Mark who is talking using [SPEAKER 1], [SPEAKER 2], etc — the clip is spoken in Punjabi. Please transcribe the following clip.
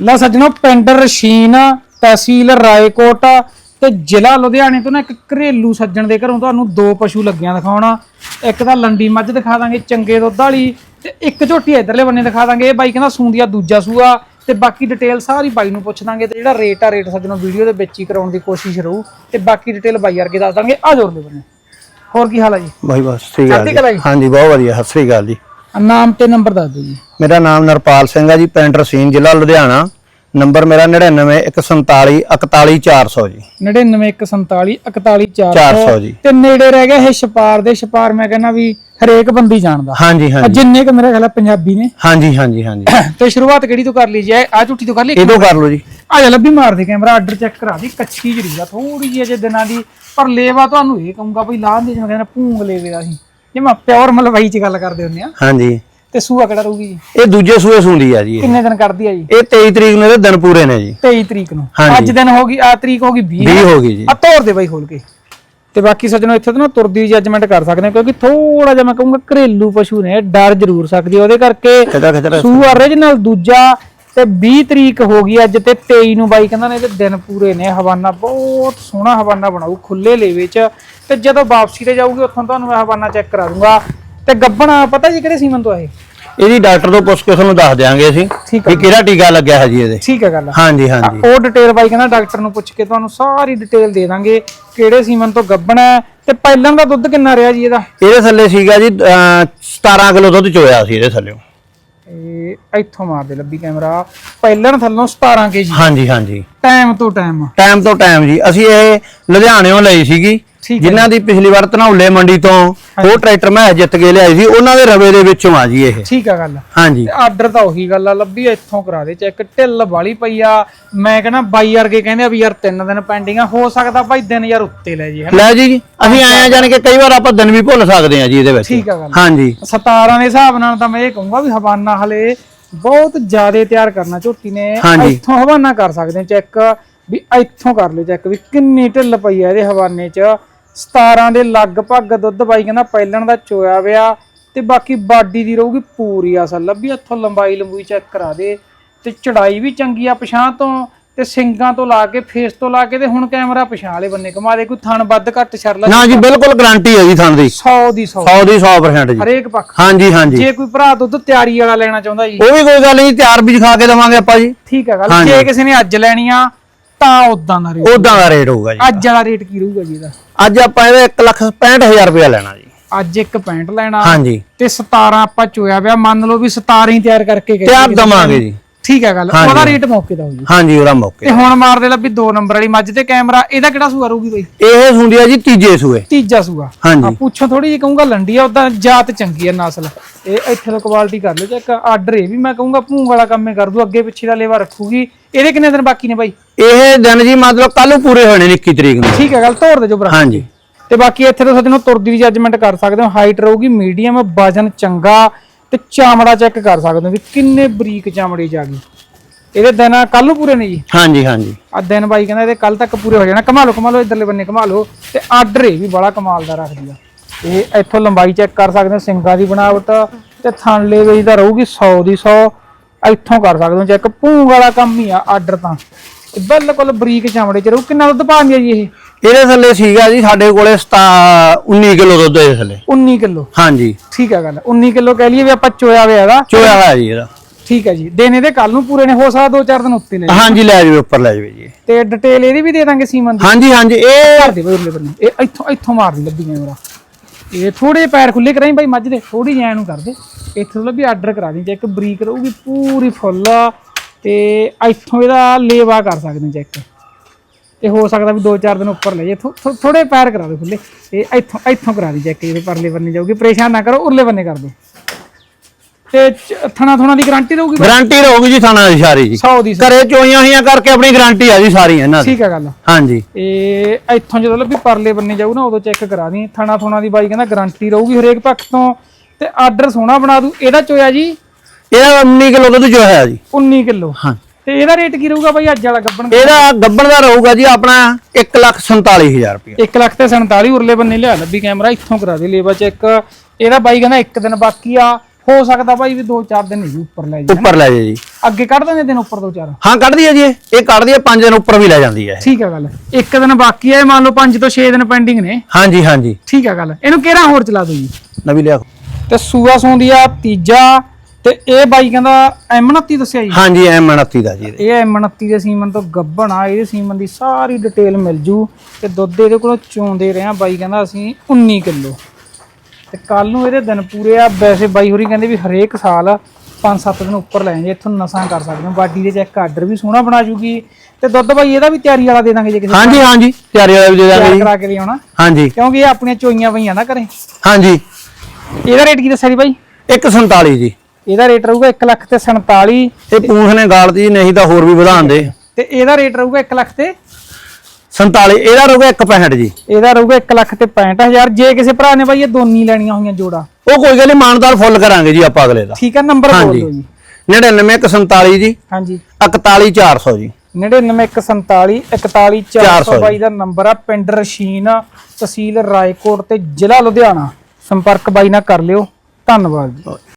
[SPEAKER 1] ਲੈ ਸੱਜਣੋ ਪਿੰਡ ਰਸ਼ੀਨ ਤਹਿਸੀਲ ਰਾਏਕੋਟ ਤੇ ਜ਼ਿਲ੍ਹਾ ਲੁਧਿਆਣੇ ਤੋਂ ਨਾ ਇੱਕ ਘਰੇਲੂ ਸੱਜਣ ਦੇ ਘਰੋਂ ਤੁਹਾਨੂੰ ਦੋ ਪਸ਼ੂ ਲੱਗਿਆਂ ਦਿਖਾਉਣਾ। ਇੱਕ ਤਾਂ ਲੰਡੀ ਮੱਝ ਦਿਖਾ ਦਾਂਗੇ ਚੰਗੇ ਦੁੱਧ ਵਾਲੀ ਤੇ ਇੱਕ ਝੋਟੀ ਇਧਰਲੇ ਬੰਨੇ ਦਿਖਾ ਦਾਂਗੇ। ਇਹ ਬਾਈ ਕਹਿੰਦਾ ਸੂੰਦੀਆ ਦੂਜਾ ਸੂਆ ਤੇ ਬਾਕੀ ਡਿਟੇਲ ਸਾਰੀ ਬਾਈ ਨੂੰ ਪੁੱਛ ਦਾਂਗੇ ਤੇ ਜਿਹੜਾ ਰੇਟ ਆ ਰੇਟ ਸੱਜਣੋ ਵੀਡੀਓ ਦੇ ਵਿੱਚ ਹੀ ਕਰਾਉਣ ਦੀ ਕੋਸ਼ਿਸ਼ ਰਹੂ ਤੇ ਬਾਕੀ ਡਿਟੇਲ ਬਾਈ ਵਰਗੇ ਦੱਸ ਦਾਂਗੇ। ਆ ਜੋਰ ਦੇ ਬੰਨੇ। ਹੋਰ ਕੀ ਹਾਲ ਹੈ ਜੀ?
[SPEAKER 2] ਬਾਈ ਬਸ ਠੀਕ। ਹੈ ਹਾਂਜੀ ਬਹੁਤ ਵਧੀਆ ਸਤਿ ਸ੍ਰੀ ਅਕਾਲ ਜੀ।
[SPEAKER 1] ਨਾਮ ਤੇ ਨੰਬਰ ਦੱਸ ਦਿਓ ਜੀ।
[SPEAKER 2] ਮੇਰਾ ਨਾਮ ਨਰਪਾਲ ਸਿੰਘ ਹੈ ਜੀ ਪਿੰਡ ਰਸੀਨ ਜ਼ਿਲ੍ਹਾ ਲੁਧਿਆਣਾ। ਨੰਬਰ ਮੇਰਾ 991474 41400 ਜੀ।
[SPEAKER 1] 9914 414
[SPEAKER 2] 400 ਜੀ।
[SPEAKER 1] ਤੇ ਨੇੜੇ ਰਹਿ ਗਿਆ ਇਹ ਛਪਾਰ ਦੇ ਛਪਾਰ ਮੈਂ ਕਹਿੰਦਾ ਵੀ ਹਰੇਕ ਬੰਦੀ ਜਾਣਦਾ।
[SPEAKER 2] ਹਾਂਜੀ ਹਾਂਜੀ।
[SPEAKER 1] ਜਿੰਨੇ ਕ ਮੇਰੇ ਖਿਆਲ ਪੰਜਾਬੀ ਨੇ।
[SPEAKER 2] ਹਾਂਜੀ ਹਾਂਜੀ ਹਾਂਜੀ।
[SPEAKER 1] ਤੇ ਸ਼ੁਰੂਆਤ ਕਿਹੜੀ ਤੋਂ ਕਰ ਲਈ ਜੀ? ਆ ਝੁੱਟੀ ਤੋਂ ਕਰ ਲਈ
[SPEAKER 2] ਇਹ ਤੋਂ ਕਰ ਲਓ ਜੀ।
[SPEAKER 1] ਆ ਜਾ ਲੱਭੀ ਮਾਰ ਦੇ ਕੈਮਰਾ ਆਰਡਰ ਚੈੱਕ ਕਰਾ ਦੀ ਕੱਚੀ ਜਰੀ ਆ ਥੋੜੀ ਜਿਹੀ ਅਜੇ ਦਿਨਾਂ ਦੀ। ਪਰ ਲੇਵਾ ਤੁਹਾਨੂੰ ਇਹ ਕਹੂੰਗਾ ਬਈ ਲਾਹ ਦੇ ਜਿਵੇਂ ਕਹਿੰਦਾ ਭੂੰਗ ਲੇਵੇ ਦਾ ਸੀ। ਜੇ ਮੈਂ ਪਿਓਰ ਮਲਵਈ ਚ ਗੱਲ ਕਰਦੇ ਹੁੰਦੇ ਆ
[SPEAKER 2] ਹਾਂਜੀ।
[SPEAKER 1] ਤੇ ਸੂਆ ਕਿਹੜਾ ਰਹੂਗੀ ਜੀ?
[SPEAKER 2] ਇਹ ਦੂਜੇ ਸੂਏ ਸੁੰਦੀ ਆ ਜੀ ਇਹ।
[SPEAKER 1] ਕਿੰਨੇ ਦਿਨ ਕਰਦੀ ਆ ਜੀ?
[SPEAKER 2] ਇਹ 23 ਤਰੀਕ ਨੂੰ ਇਹਦੇ ਦਿਨ ਪੂਰੇ ਨੇ ਜੀ।
[SPEAKER 1] 23 ਤਰੀਕ ਨੂੰ।
[SPEAKER 2] ਹਾਂਜੀ।
[SPEAKER 1] ਅੱਜ ਦਿਨ ਹੋ ਗਈ ਆ ਤਰੀਕ ਹੋ ਗਈ 20
[SPEAKER 2] 20 ਹੋ ਗਈ ਜੀ।
[SPEAKER 1] ਆ ਤੋਰ ਦੇ ਬਾਈ ਖੋਲ ਕੇ। ਤੇ ਬਾਕੀ ਸੱਜਣੋ ਇੱਥੇ ਤਾਂ ਨਾ ਤੁਰਦੀ ਜੱਜਮੈਂਟ ਕਰ ਸਕਦੇ ਆ ਕਿਉਂਕਿ ਥੋੜਾ ਜਿਹਾ ਮੈਂ ਕਹੂੰਗਾ ਘਰੇਲੂ ਪਸ਼ੂ ਨੇ ਡਰ ਜ਼ਰੂਰ ਸਕਦੀ ਆ, ਉਹਦੇ ਕਰਕੇ ਸੂ origignal ਦੂਜਾ ਤੇ 20 ਤਰੀਕ ਹੋ ਗਈ ਅੱਜ ਤੇ 23 ਨੂੰ ਬਾਈ ਕਹਿੰਦਾ ਨੇ ਇਹਦੇ ਦਿਨ ਪੂਰੇ ਨੇ ਹਵਾਨਾ ਬਹੁਤ ਸੋਹਣਾ ਹਵਾਨਾ ਬਣਾਉ ਖੁੱਲੇ ਲੇਵੇ ਚ ਤੇ ਜਦੋਂ ਵਾਪਸੀ ਤੇ ਜਾਊਗੀ ਉੱਥੋਂ ਤੁਹਾਨੂੰ ਮੈਂ ਹਵਾਨਾ ਚੈੱਕ ਕਰਾ ਦੂੰਗਾ। ਤੇ ਗੱਬਣਾ ਪਤਾ ਜੀ ਕਿਹੜੇ ਸੀਮਨ ਤੋਂ ਆਏ?
[SPEAKER 2] ਇਹਦੀ ਡਾਕਟਰ ਤੋਂ ਪੁੱਛ ਕੇ ਤੁਹਾਨੂੰ ਦੱਸ ਦਿਆਂਗੇ ਅਸੀਂ
[SPEAKER 1] ਠੀਕ
[SPEAKER 2] ਵੀ ਕਿਹੜਾ ਟੀਕਾ ਲੱਗਿਆ ਹੈ ਜੀ ਇਹਦੇ।
[SPEAKER 1] ਠੀਕ ਹੈ ਗੱਲ
[SPEAKER 2] ਹਾਂਜੀ ਹਾਂਜੀ।
[SPEAKER 1] ਉਹ ਡਿਟੇਲ ਬਾਈ ਕਹਿੰਦਾ ਡਾਕਟਰ ਨੂੰ ਪੁੱਛ ਕੇ ਤੁਹਾਨੂੰ ਸਾਰੀ ਡਿਟੇਲ ਦੇ ਦਾਂਗੇ ਕਿਹੜੇ ਸੀਮਨ ਤੋਂ ਗੱਬਣਾ ਹੈ। ਤੇ ਪਹਿਲਾਂ ਦਾ ਦੁੱਧ ਕਿੰਨਾ ਰਿਹਾ ਜੀ ਇਹਦਾ?
[SPEAKER 2] ਇਹਦੇ ਥੱਲੇ ਸੀਗਾ ਜੀ ਅਹ, 17 ਕਿਲੋ ਦੁੱਧ ਚੋਇਆ ਸੀ ਇਹਦੇ ਥੱਲੇ।
[SPEAKER 1] ਇਹ ਇੱਥੋਂ ਮਾਰ ਦੇ ਲੱਭੀ ਕੈਮਰਾ। ਪਹਿਲਾਂ ਥੱਲੋਂ 17 ਕੇਜੀ
[SPEAKER 2] ਹਾਂਜੀ ਹਾਂਜੀ।
[SPEAKER 1] ਟਾਈਮ ਤੋਂ ਟਾਈਮ
[SPEAKER 2] ਟਾਈਮ ਤੋਂ ਟਾਈਮ ਜੀ। ਅਸੀਂ ਇਹ ਲੁਧਿਆਣਿਓਂ ਲਈ ਸੀਗੀ। ਜਿਨ੍ਹਾਂ ਦੀ ਪਿਛਲੀ ਵਾਰ ਧਨੌਲੇ ਮੰਡੀ ਤੋਂ ਉਹ ਟਰੈਕਟਰ ਮੈਂ ਜਿੱਤ ਕੇ ਲਿਆਈ ਸੀ ਉਹਨਾਂ ਦੇ ਰਵੇ ਦੇ ਵਿੱਚੋਂ ਆ ਜੀ ਇਹ।
[SPEAKER 1] ਠੀਕ ਆ ਗੱਲ।
[SPEAKER 2] ਹਾਂਜੀ।
[SPEAKER 1] ਆਰਡਰ ਤਾਂ ਉਹੀ ਗੱਲ ਆ ਲੱਭੀ ਇੱਥੋਂ ਕਰਾ ਦੇ ਚੈੱਕ। ਢਿੱਲ ਵਾਲੀ ਪਈ ਆ। ਮੈਂ ਕਹਿੰਦਾ ਬਾਈ ਵਰਗੇ ਕਹਿੰਦੇ ਆ ਵੀ ਯਾਰ ਤਿੰਨ ਦਿਨ ਪੈਂਡਿੰਗ ਆ ਹੋ ਸਕਦਾ ਭਾਈ ਦਿਨ ਯਾਰ ਉੱਤੇ ਲੈ ਜੀ
[SPEAKER 2] ਲੈ ਜੀ ਅਸੀਂ ਆਏ ਆ ਜਾਣ ਕੇ ਕਈ ਵਾਰ ਆਪਾਂ ਦਿਨ ਵੀ ਭੁੱਲ ਸਕਦੇ ਆ ਜੀ ਇਹਦੇ ਵਿੱਚ।
[SPEAKER 1] ਠੀਕ ਆ ਗੱਲ।
[SPEAKER 2] ਹਾਂਜੀ।
[SPEAKER 1] 17 ਦੇ ਹਿਸਾਬ ਨਾਲ ਤਾਂ ਮੈਂ ਇਹ ਕਹੂੰਗਾ ਵੀ ਹਵਾਨਾ ਹਲੇ ਬਹੁਤ ਜ਼ਿਆਦਾ ਤਿਆਰ ਕਰਨਾ ਝੋਟੀ ਨੇ। ਇੱਥੋਂ ਹਵਾਨਾ ਕਰ ਸਕਦੇ ਚੈੱਕ ਵੀ ਇੱਥੋਂ ਕਰ ਲਓ ਚੈੱਕ ਵੀ ਕਿੰਨੀ ਢਿੱਲ ਪਈ ਆ ਇਹਦੇ ਹਵਾਨੇ 'ਚ। 17 ਦੇ ਲਗਭਗ ਦੁੱਧ ਬਾਈ ਕਹਿੰਦਾ ਪਹਿਲਣ ਦਾ ਚੋਇਆ ਵਿਆ ਤੇ ਬਾਕੀ ਬਾਡੀ ਦੀ ਰਹੂਗੀ ਪੂਰੀ ਅਸਲ। ਲੱਭੀ ਇੱਥੋਂ ਲੰਬਾਈ ਲੰਬੂਈ ਚੈੱਕ ਕਰਾ ਦੇ ਤੇ ਚੜਾਈ ਵੀ ਚੰਗੀ ਆ ਪਛਾਂ ਤੋਂ ਤੇ ਸਿੰਗਾਂ ਤੋਂ ਲਾ ਕੇ ਫੇਸ ਤੋਂ ਲਾ ਕੇ ਤੇ ਹੁਣ ਕੈਮਰਾ ਪਛਾਂ ਵਾਲੇ ਬੰਨੇ ਘੁਮਾ ਦੇ ਕੋਈ ਥਣ ਵੱਧ ਘੱਟ ਲੈ।
[SPEAKER 2] ਨਾ ਜੀ ਬਿਲਕੁਲ ਗਾਰੰਟੀ ਹੈ ਜੀ ਥਾਂ ਦੀ।
[SPEAKER 1] 100 ਦੀ 100
[SPEAKER 2] 100 ਦੀ 100% ਜੀ।
[SPEAKER 1] ਹਰੇਕ ਪੱਖ।
[SPEAKER 2] ਹਾਂਜੀ ਹਾਂਜੀ।
[SPEAKER 1] ਜੇ ਕੋਈ ਭਰਾ ਦੁੱਧ ਤਿਆਰੀ ਵਾਲਾ ਲੈਣਾ ਚਾਹੁੰਦਾ ਜੀ।
[SPEAKER 2] ਉਹ ਵੀ ਕੋਈ ਗੱਲ ਨਹੀਂ ਤਿਆਰ ਵੀ ਖਾ ਕੇ ਦਵਾਂਗੇ ਆਪਾਂ ਜੀ।
[SPEAKER 1] ਠੀਕ ਹੈ ਗੱਲ। ਜੇ ਕਿਸੇ ਨੇ ਅੱਜ ਲੈਣੀ ਆ ਤਾਂ ਉਦਾਂ ਦਾ ਰੇਟ
[SPEAKER 2] ਉਦਾਂ ਦਾ ਰੇਟ ਹੋਊਗਾ ਜੀ
[SPEAKER 1] ਅੱਜ ਵਾਲਾ ਰੇਟ ਕੀ ਰਹੂਗਾ ਜੀ ਇਹਦਾ?
[SPEAKER 2] ਅੱਜ ਆਪਾਂ ਇਹਦਾ 165000 ਰੁਪਇਆ ਲੈਣਾ ਜੀ।
[SPEAKER 1] ਅੱਜ ਇੱਕ ਪੈਂਟ ਲੈਣਾ।
[SPEAKER 2] ਹਾਂਜੀ।
[SPEAKER 1] ਤੇ 17 ਆਪਾਂ ਚੋਇਆ ਪਿਆ। ਮੰਨ ਲਓ ਵੀ 17 ਹੀ ਤਿਆਰ ਕਰਕੇ ਗਏ
[SPEAKER 2] ਤਿਆਰ ਦਵਾਂਗੇ ਜੀ।
[SPEAKER 1] ਠੀਕ ਹੈ ਗੱਲ ਉਹਦਾ ਰੇਟ ਮੌਕੇ ਦਾ ਹੋ ਜੀ
[SPEAKER 2] ਹਾਂਜੀ ਉਹਦਾ ਮੌਕੇ
[SPEAKER 1] ਤੇ ਹੁਣ ਮਾਰ ਦੇ ਲੱਭੀ 2 ਨੰਬਰ ਵਾਲੀ ਮੱਝ ਤੇ ਕੈਮਰਾ ਇਹਦਾ ਕਿਹੜਾ ਸੂਆ ਰਹੂਗੀ ਬਈ?
[SPEAKER 2] ਇਹ ਹੁੰਦੀ ਆ ਜੀ ਤੀਜੇ ਸੂਏ।
[SPEAKER 1] ਤੀਜਾ ਸੂਆ। ਆ
[SPEAKER 2] ਹਾਂਜੀ
[SPEAKER 1] ਪੁੱਛੋ ਥੋੜੀ ਜਿਹੀ ਕਹੂੰਗਾ ਲੰਡੀ ਆ ਉਦਾਂ ਜਾਤ ਚੰਗੀ ਆ ਨਸਲ। ਇਹ ਇੱਥੇ ਤੋਂ ਕੁਆਲਿਟੀ ਕਰ ਲਓ ਚੈੱਕ ਆਰਡਰ ਇਹ ਵੀ ਮੈਂ ਕਹੂੰਗਾ ਭੂੰਗ ਵਾਲਾ ਕੰਮ ਹੀ ਕਰ ਦੂ ਅੱਗੇ ਪਿੱਛੇ ਦਾ ਲੇਵਾ ਰੱਖੂਗੀ। ਇਹਦੇ ਕਿੰਨੇ ਦਿਨ ਬਾਕੀ ਨੇ ਬਾਈ?
[SPEAKER 2] ਇਹ ਦਿਨ ਜੀ ਮਤਲਬ ਕੱਲ ਨੂੰ ਪੂਰੇ ਹੋਣੇ ਨੇ 21 ਤਰੀਕ ਨੂੰ।
[SPEAKER 1] ਠੀਕ ਹੈ ਗੱਲ ਤੋੜ ਦੇ ਜੋ ਭਰਾ।
[SPEAKER 2] ਹਾਂਜੀ।
[SPEAKER 1] ਤੇ ਬਾਕੀ ਇੱਥੇ ਤੋਂ ਸੱਜਣੋ ਤੁਰਦੀ ਦੀ ਜੱਜਮੈਂਟ ਕਰ ਸਕਦੇ ਹੋ ਹਾਈਟ ਰਹੂਗੀ ਮੀਡੀਅਮ ਵਜਨ ਚੰਗਾ ਤੇ ਚਾਮੜਾ ਚੈੱਕ ਕਰ ਸਕਦੇ ਹੋ ਵੀ ਕਿੰਨੇ ਬਰੀਕ ਚਾਮੜੇ ਚ ਆ ਗਈ। ਇਹਦੇ ਦਿਨ ਕੱਲ ਨੂੰ ਪੂਰੇ ਨੇ ਜੀ?
[SPEAKER 2] ਹਾਂਜੀ ਹਾਂਜੀ।
[SPEAKER 1] ਆ ਦਿਨ ਬਾਈ ਕਹਿੰਦਾ ਇਹਦੇ ਕੱਲ ਤੱਕ ਪੂਰੇ ਹੋ ਜਾਣਾ। ਕਮਾ ਲਓ ਕਮਾ ਲਓ ਇਧਰਲੇ ਬੰਨੇ ਕਮਾ ਲਓ ਤੇ ਆਰਡਰ ਇਹ ਵੀ ਬੜਾ ਕਮਾਲ ਦਾ ਰੱਖਦੀ ਆ ਇਹ ਇੱਥੋਂ ਲੰਬਾਈ ਚੈੱਕ ਕਰ ਸਕਦੇ ਹੋ ਸਿੰਗਾਂ ਦੀ ਬਣਾਵਟ। ਤੇ ਥਣਲੇ ਵੇਜ ਦਾ ਰਹੂਗੀ 100 ਦੀ 100 ਇੱਥੋਂ ਕਰ ਸਕਦੇ ਹੋ ਚੈੱਕ। ਭੂੰਗ ਵਾਲਾ ਕੰਮ ਹੀ ਆ ਆਰਡਰ ਤਾਂ ਬਿਲਕੁਲ ਬਰੀਕ ਚਾਮੜੇ ਚ ਰਹੂ। ਕਿੰਨਾ ਦੁੱਧ ਪਾਉਂਦੀ ਆ ਜੀ ਇਹ?
[SPEAKER 2] ਇਹਦੇ ਥੱਲੇ ਸੀਗਾ ਜੀ ਸਾਡੇ ਕੋਲੇ 19 ਕਿਲੋ ਦੁੱਧ ਇਹਦੇ ਥੱਲੇ।
[SPEAKER 1] 19 ਕਿਲੋ?
[SPEAKER 2] ਹਾਂਜੀ।
[SPEAKER 1] ਠੀਕ ਹੈ ਗੱਲ। 19 ਕਿਲੋ ਕਹਿ ਲਈਏ ਵੀ ਆਪਾਂ ਚੋਇਆ ਹੋਇਆ ਇਹਦਾ।
[SPEAKER 2] ਚੋਇਆ ਹੋਇਆ ਜੀ ਇਹਦਾ।
[SPEAKER 1] ਠੀਕ ਹੈ ਜੀ। ਦਿਨ ਇਹਦੇ ਕੱਲ ਨੂੰ ਪੂਰੇ ਨੇ ਹੋ ਸਕਦਾ ਦੋ ਚਾਰ ਦਿਨ ਉੱਤੇ ਨੇ
[SPEAKER 2] ਹਾਂਜੀ ਲੈ ਜਾਵੇ ਉੱਪਰ ਲੈ ਜਾਵੇ ਜੀ।
[SPEAKER 1] ਤੇ ਡਿਟੇਲ ਇਹਦੀ ਵੀ ਦੇ ਦਾਂਗੇ ਸੀਮਨ ਦੀ
[SPEAKER 2] ਹਾਂਜੀ ਹਾਂਜੀ ਇਹ
[SPEAKER 1] ਘਰ ਦੇ ਬਈ ਉਰਲੇ ਬੰਨੇ। ਇਹ ਇੱਥੋਂ ਇੱਥੋਂ ਮਾਰਦੀ ਲੱਭੀ ਕੈਮਰਾ ਇਹ ਥੋੜੇ ਪੈਰ ਖੁੱਲੇ ਕਰਾਈ ਭਾਈ ਮੱਝ ਦੇ। ਥੋੜੀ ਜਿਹੀ ਐਂ ਨੂੰ ਕਰ ਦੇ। ਇੱਥੋਂ ਲੱਭੀ ਆਰਡਰ ਕਰਾ ਦੀ। ਚੈੱਕ ਬਰੀਕ ਰਹੂਗੀ ਪੂਰੀ ਫੁੱਲ ਤੇ ਇੱਥੋਂ ਇਹਦਾ ਲੇਵਾ ਕਰ ਸਕਦੇ ਚੈੱਕ ਤੇ ਹੋ ਸਕਦਾ ਵੀ 2-4 ਦਿਨ ਉੱਪਰ ਲੈ ਜੇ ਥੋੜੇ ਪੈਰ ਕਰਾ ਦੇ ਖੁੱਲੇ ਇਹ ਇੱਥੋਂ ਇੱਥੋਂ ਕਰਾ ਦੀ ਚੈੱਕ ਇਹਦੇ ਪਰਲੇ ਬੰਨੇ ਜਾਊਗੀ। ਪਰੇਸ਼ਾਨ ਨਾ ਕਰੋ ਉਰਲੇ ਬੰਨੇ ਕਰ ਦੋ ਤੇ ਥਣਾ ਥਣਾ ਦੀ ਗਾਰੰਟੀ ਰਹੂਗੀ
[SPEAKER 2] ਗਾਰੰਟੀ ਰਹੂਗੀ ਜੀ ਥਾਣਾ ਦੀ ਸਾਰੀ ਜੀ।
[SPEAKER 1] 100 ਦੀ
[SPEAKER 2] ਘਰੇ ਚੋਈਆਂ ਹੋਈਆਂ ਕਰਕੇ ਆਪਣੀ ਗਾਰੰਟੀ ਆ ਜੀ ਸਾਰੀ ਇਹਨਾਂ ਦੀ।
[SPEAKER 1] ਠੀਕ ਹੈ ਗੱਲ।
[SPEAKER 2] ਹਾਂਜੀ।
[SPEAKER 1] ਇਹ ਇੱਥੋਂ ਜਦੋਂ ਲੱਭੀ ਪਰਲੇ ਬੰਨੇ ਜਾਊ ਨਾ ਉਦੋਂ ਚੈੱਕ ਕਰਾ ਦੀ। ਥਣਾ ਥੁਣਾ ਦੀ ਬਾਈ ਕਹਿੰਦਾ ਗਾਰੰਟੀ ਰਹੂਗੀ ਹਰੇਕ ਪੱਖ ਤੋਂ। ਤੇ ਆਰਡਰ ਸੋਹਣਾ ਬਣਾ ਦੂ ਇਹਦਾ ਚੋਇਆ ਜੀ?
[SPEAKER 2] ਇਹਦਾ 19 ਕਿਲੋ ਦੁੱਧ ਚੋਇਆ ਜੀ।
[SPEAKER 1] 19 ਕਿਲੋ।
[SPEAKER 2] ਹਾਂ।
[SPEAKER 1] ਤੇ ਇਹਦਾ ਰੇਟ ਕੀ ਰਹੂਗਾ ਬਾਈ ਅੱਜ ਵਾਲਾ ਗੱਬਣ
[SPEAKER 2] ਇਹਦਾ ਗੱਬਣ ਦਾ ਰਹੂਗਾ ਜੀ ਆਪਣਾ 147000 ਰੁਪਏ
[SPEAKER 1] 1 ਲੱਖ ਤੇ 47 ਉਰਲੇ ਬੰਨੇ ਲਿਆ ਲੱਭੀ ਕੈਮਰਾ ਇੱਥੋਂ ਕਰਾ ਦੇ ਲੇਵਾ ਚੈੱਕ ਇਹਦਾ ਬਾਈ ਕਹਿੰਦਾ ਇੱਕ ਦਿਨ ਬਾਕੀ ਆ ਹੋ ਸਕਦਾ ਬਾਈ ਵੀ 2-4 ਦਿਨ ਹੀ ਉੱਪਰ ਲੈ ਜਾ
[SPEAKER 2] ਉੱਪਰ ਲੈ ਜਾਏ ਜੀ।
[SPEAKER 1] ਅੱਗੇ ਕੱਢ ਦਿੰਦੇ ਦਿਨ ਉੱਪਰ ਤੋਂ ਚਾਰ।
[SPEAKER 2] ਹਾਂ ਕੱਢਦੀ ਹੈ ਜੀ ਇਹ। ਕੱਢਦੀ ਹੈ 5 ਦਿਨ ਉੱਪਰ ਵੀ ਲੈ ਜਾਂਦੀ ਹੈ।
[SPEAKER 1] ਠੀਕ ਆ ਗੱਲ। ਇੱਕ ਦਿਨ ਬਾਕੀ ਹੈ ਮੰਨ ਲਓ 5 ਤੋਂ 6 ਦਿਨ ਪੈਂਡਿੰਗ ਨੇ।
[SPEAKER 2] ਹਾਂਜੀ ਹਾਂਜੀ।
[SPEAKER 1] ਠੀਕ ਆ ਗੱਲ। ਇਹਨੂੰ ਕਿਹੜਾ ਹੋਰ ਚਲਾ ਦੋ ਜੀ?
[SPEAKER 2] ਨਵੀਂ ਲਿਆ।
[SPEAKER 1] ਤੇ ਸੂਆ ਸੌਂਦੀ ਆ ਤੀਜਾ ਤੇ ਇਹ ਬਾਈ ਕਹਿੰਦਾ M29 ਦੱਸਿਆ ਜੀ?
[SPEAKER 2] ਹਾਂਜੀ ਐਮ 29 ਦਾ ਜੀ ਇਹ।
[SPEAKER 1] ਇਹ M29 ਦੇ ਸੀਮਨ ਤੋਂ ਗੱਭਣ ਆ ਇਹਦੇ ਸੀਮਨ ਦੀ ਸਾਰੀ ਡਿਟੇਲ ਮਿਲ ਜੂ ਤੇ ਦੁੱਧ ਇਹਦੇ ਕੋਲੋਂ ਚੋਂਦੇ ਰਹੇ ਆ। ਬਾਈ ਕਹਿੰਦਾ ਅਸੀਂ 19 ਕਿਲੋ। ਤੇ ਕੱਲ ਨੂੰ ਇਹਦੇ ਦਿਨ ਪੂਰੇ ਆ। ਵੈਸੇ ਬਾਈ ਹੋਰੀ ਕਹਿੰਦੇ ਵੀ ਹਰੇਕ ਸਾਲ 5-7 ਦਿਨ ਉੱਪਰ ਲੈ ਜਾਂਦੇ ਇੱਥੋਂ ਨਸਾਂ ਕਰ ਸਕਦੇ ਹੋ। ਬਾਡੀ ਦੇ ਚੈੱਕ ਆਰਡਰ ਵੀ ਸੋਹਣਾ ਬਣਾ ਜੂਗੀ। ਤੇ ਦੁੱਧ ਬਾਈ ਇਹਦਾ ਵੀ ਤਿਆਰੀ ਵਾਲਾ ਦੇ ਦਾਂਗੇ ਜੇ ਕਿਸੇ
[SPEAKER 2] ਹਾਂਜੀ ਹਾਂਜੀ ਤਿਆਰੀ ਵਾਲਾ ਵੀ ਦੇ ਦਾਂਗੇ ਜੀ।
[SPEAKER 1] ਕਰਾ ਕੇ ਲਿਆਉਣਾ।
[SPEAKER 2] ਹਾਂਜੀ।
[SPEAKER 1] ਕਿਉਂਕਿ ਇਹ ਆਪਣੀਆਂ ਚੋਈਆਂ ਪਈਆਂ ਨਾ ਘਰੇ।
[SPEAKER 2] ਹਾਂਜੀ।
[SPEAKER 1] ਇਹਦਾ ਰੇਟ ਕੀ ਦੱਸਿਆ ਜੀ ਬਾਈ?
[SPEAKER 2] 147 ਜੀ।
[SPEAKER 1] ਇਹਦਾ ਰੇਟ ਰਹੂਗਾ 1 ਲੱਖ ਤੇ 47
[SPEAKER 2] ਇਹ ਪੂੰਛ ਨੇ ਗਾਲਦੀ ਨਹੀਂ ਤਾਂ ਹੋਰ ਵੀ ਵਧਾਣ ਦੇ।
[SPEAKER 1] ਤੇ ਇਹਦਾ ਰੇਟ ਰਹੂਗਾ 1 ਲੱਖ ਤੇ
[SPEAKER 2] 47 ਇਹਦਾ ਰਹੂਗਾ 165 ਜੀ।
[SPEAKER 1] ਇਹਦਾ ਰਹੂਗਾ 1 ਲੱਖ ਤੇ 65000 ਜੇ ਕਿਸੇ ਭਰਾ ਨੇ ਬਾਈ ਇਹ ਦੋਨੀ ਲੈਣੀਆਂ ਹੋਈਆਂ ਜੋੜਾ।
[SPEAKER 2] ਉਹ ਕੋਈ ਗੱਲ ਨਹੀਂ ਮਾਨਦਾਰ ਫੁੱਲ ਕਰਾਂਗੇ ਜੀ ਆਪਾਂ ਅਗਲੇ ਦਾ।
[SPEAKER 1] ਠੀਕ ਹੈ ਨੰਬਰ ਬੋਲ ਦਿਓ ਜੀ।
[SPEAKER 2] 99147 ਜੀ।
[SPEAKER 1] ਹਾਂਜੀ।
[SPEAKER 2] 41400 ਜੀ।
[SPEAKER 1] 99147 41400
[SPEAKER 2] 400
[SPEAKER 1] ਬਾਈ ਦਾ ਨੰਬਰ ਆ ਪਿੰਡ ਰਸ਼ੀਨ ਤਹਿਸੀਲ ਰਾਏਕੋਟ ਤੇ ਜ਼ਿਲ੍ਹਾ ਲੁਧਿਆਣਾ। ਸੰਪਰਕ ਬਾਈ ਨਾਲ ਕਰ ਲਿਓ। ਧੰਨਵਾਦ ਜੀ।